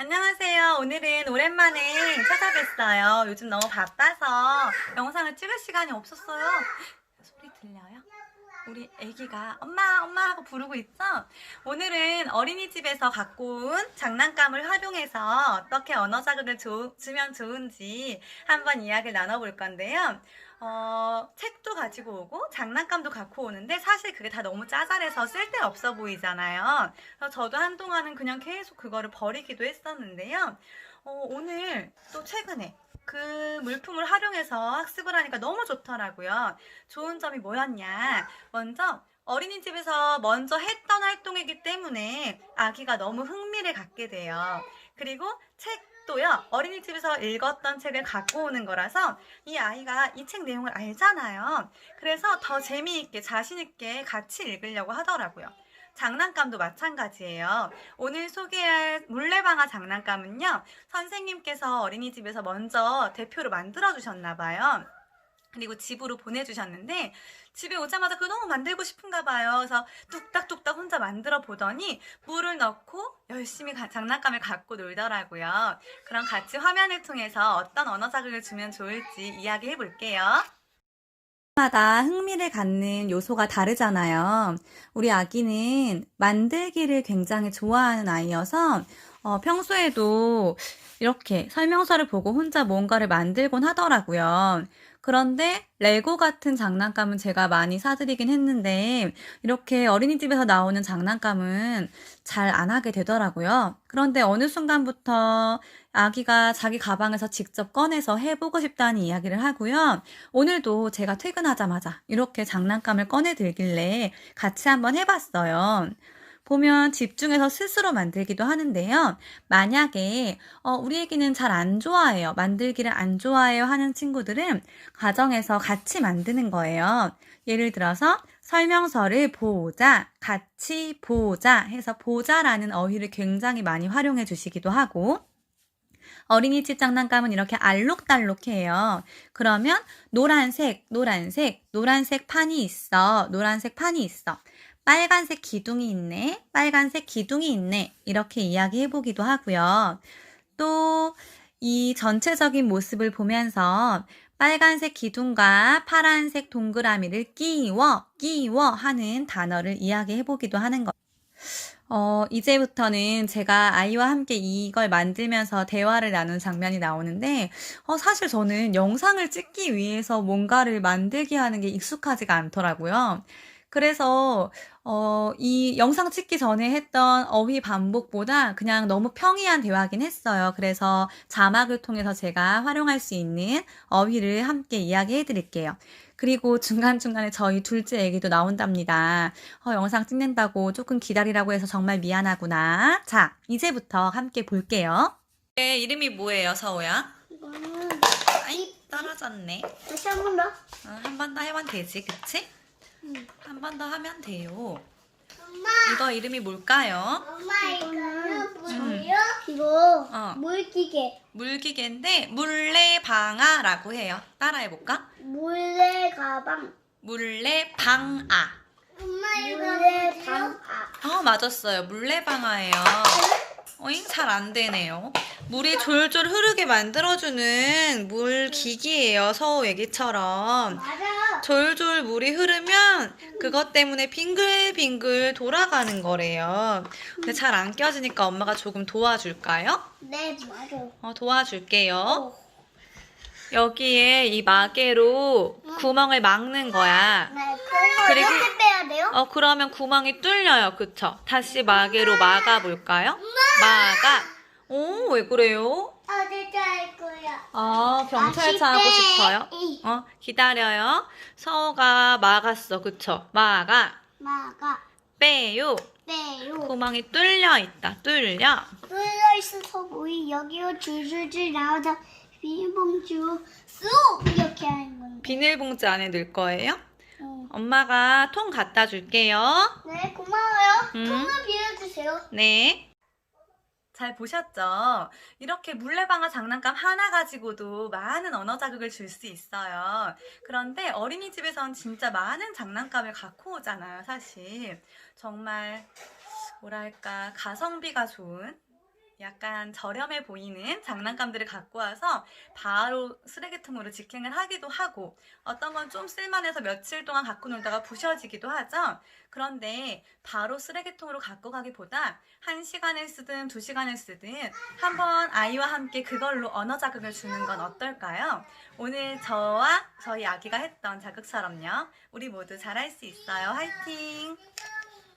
안녕하세요. 오늘은 오랜만에 찾아뵀어요. 요즘 너무 바빠서 영상을 찍을 시간이 없었어요. 소리 들려요? 우리 애기가 엄마 엄마 하고 부르고 있죠? 오늘은 어린이집에서 갖고 온 장난감을 활용해서 어떻게 언어 자극을 줘- 주면 좋은지 한번 이야기를 나눠볼 건데요. 어, 책도 가지고 오고 장난감도 갖고 오는데 사실 그게 다 너무 짜잘해서 쓸데없어 보이잖아요. 그래서 저도 한동안은 그냥 계속 그거를 버리기도 했었는데요. 어, 오늘 또 최근에 그 물품을 활용해서 학습을 하니까 너무 좋더라고요. 좋은 점이 뭐였냐? 먼저 어린이집에서 먼저 했던 활동이기 때문에 아기가 너무 흥미를 갖게 돼요. 그리고 책도요, 어린이집에서 읽었던 책을 갖고 오는 거라서 이 아이가 이 책 내용을 알잖아요. 그래서 더 재미있게, 자신있게 같이 읽으려고 하더라고요. 장난감도 마찬가지예요. 오늘 소개할 물레방아 장난감은요, 선생님께서 어린이집에서 먼저 대표로 만들어 주셨나 봐요. 그리고 집으로 보내주셨는데 집에 오자마자 그거 너무 만들고 싶은가 봐요. 그래서 뚝딱뚝딱 혼자 만들어 보더니 물을 넣고 열심히 가- 장난감을 갖고 놀더라고요. 그럼 같이 화면을 통해서 어떤 언어 자극을 주면 좋을지 이야기해 볼게요. 마다 흥미를 갖는 요소가 다르잖아요. 우리 아기는 만들기를 굉장히 좋아하는 아이여서 어, 평소에도 이렇게 설명서를 보고 혼자 뭔가를 만들곤 하더라고요. 그런데 레고 같은 장난감은 제가 많이 사드리긴 했는데 이렇게 어린이집에서 나오는 장난감은 잘 안 하게 되더라고요. 그런데 어느 순간부터 아기가 자기 가방에서 직접 꺼내서 해보고 싶다는 이야기를 하고요. 오늘도 제가 퇴근하자마자 이렇게 장난감을 꺼내 들길래 같이 한번 해봤어요. 보면 집중해서 스스로 만들기도 하는데요. 만약에 어, 우리 애기는 잘 안 좋아해요. 만들기를 안 좋아해요 하는 친구들은 가정에서 같이 만드는 거예요. 예를 들어서 설명서를 보자, 같이 보자 해서 보자라는 어휘를 굉장히 많이 활용해 주시기도 하고 어린이집 장난감은 이렇게 알록달록해요. 그러면 노란색, 노란색, 노란색 판이 있어. 노란색 판이 있어. 빨간색 기둥이 있네. 빨간색 기둥이 있네. 이렇게 이야기해 보기도 하고요. 또 이 전체적인 모습을 보면서 빨간색 기둥과 파란색 동그라미를 끼워, 끼워 하는 단어를 이야기해 보기도 하는 거. 어, 이제부터는 제가 아이와 함께 이걸 만들면서 대화를 나눈 장면이 나오는데, 어, 사실 저는 영상을 찍기 위해서 뭔가를 만들게 하는 게 익숙하지가 않더라고요. 그래서, 어, 이 영상 찍기 전에 했던 어휘 반복보다 그냥 너무 평이한 대화긴 했어요. 그래서 자막을 통해서 제가 활용할 수 있는 어휘를 함께 이야기해 드릴게요. 그리고 중간중간에 저희 둘째 애기도 나온답니다. 어, 영상 찍는다고 조금 기다리라고 해서 정말 미안하구나. 자, 이제부터 함께 볼게요. 네, 이름이 뭐예요, 서우야? 이거는 아이, 떨어졌네. 다시 한 번 더. 어, 한번더 하면 되지, 그치? 응. 한번 더 하면 돼요. 엄마. 이거 이름이 뭘까요? 엄마 이거는 음. 뭐예요? 이거 어. 물기계. 물기계인데 물레방아라고 해요. 따라해볼까? 물레 가방. 물레방아. 엄마 이거 물레 방아. 어, 맞았어요. 물레방아예요. 잘 안 되네요. 물이 졸졸 흐르게 만들어주는 물 기기예요. 서우 얘기처럼. 맞아. 졸졸 물이 흐르면 그것 때문에 빙글빙글 돌아가는 거래요. 근데 잘 안 껴지니까 엄마가 조금 도와줄까요? 네 맞아. 어, 도와줄게요. 여기에 이 마개로 구멍을 막는 거야. 네. 그리고 빼야 돼요? 어, 그러면 구멍이 뚫려요. 그쵸? 다시 마개로 막아 볼까요? 막아. 오, 왜 그래요? 어디서 할 거야? 아, 경찰차 하고 싶어요? 빼. 어, 기다려요. 서우가 막았어. 그쵸? 막아. 막아. 빼요. 빼요. 구멍이 뚫려 있다. 뚫려. 뚫려 있어서 물이 여기로 줄줄줄 이렇게 하는 건데. 비닐봉지 안에 넣을 거예요? 어. 엄마가 통 갖다 줄게요. 네 고마워요. 음. 통을 빌려주세요. 네. 잘 보셨죠? 이렇게 물레방아 장난감 하나 가지고도 많은 언어 자극을 줄 수 있어요. 그런데 어린이집에선 진짜 많은 장난감을 갖고 오잖아요, 사실. 정말, 뭐랄까, 가성비가 좋은 약간 저렴해 보이는 장난감들을 갖고 와서 바로 쓰레기통으로 직행을 하기도 하고 어떤 건 좀 쓸만해서 며칠 동안 갖고 놀다가 부셔지기도 하죠. 그런데 바로 쓰레기통으로 갖고 가기보다 한 시간을 쓰든 두 시간을 쓰든 한번 아이와 함께 그걸로 언어 자극을 주는 건 어떨까요? 오늘 저와 저희 아기가 했던 자극처럼요. 우리 모두 잘할 수 있어요. 화이팅!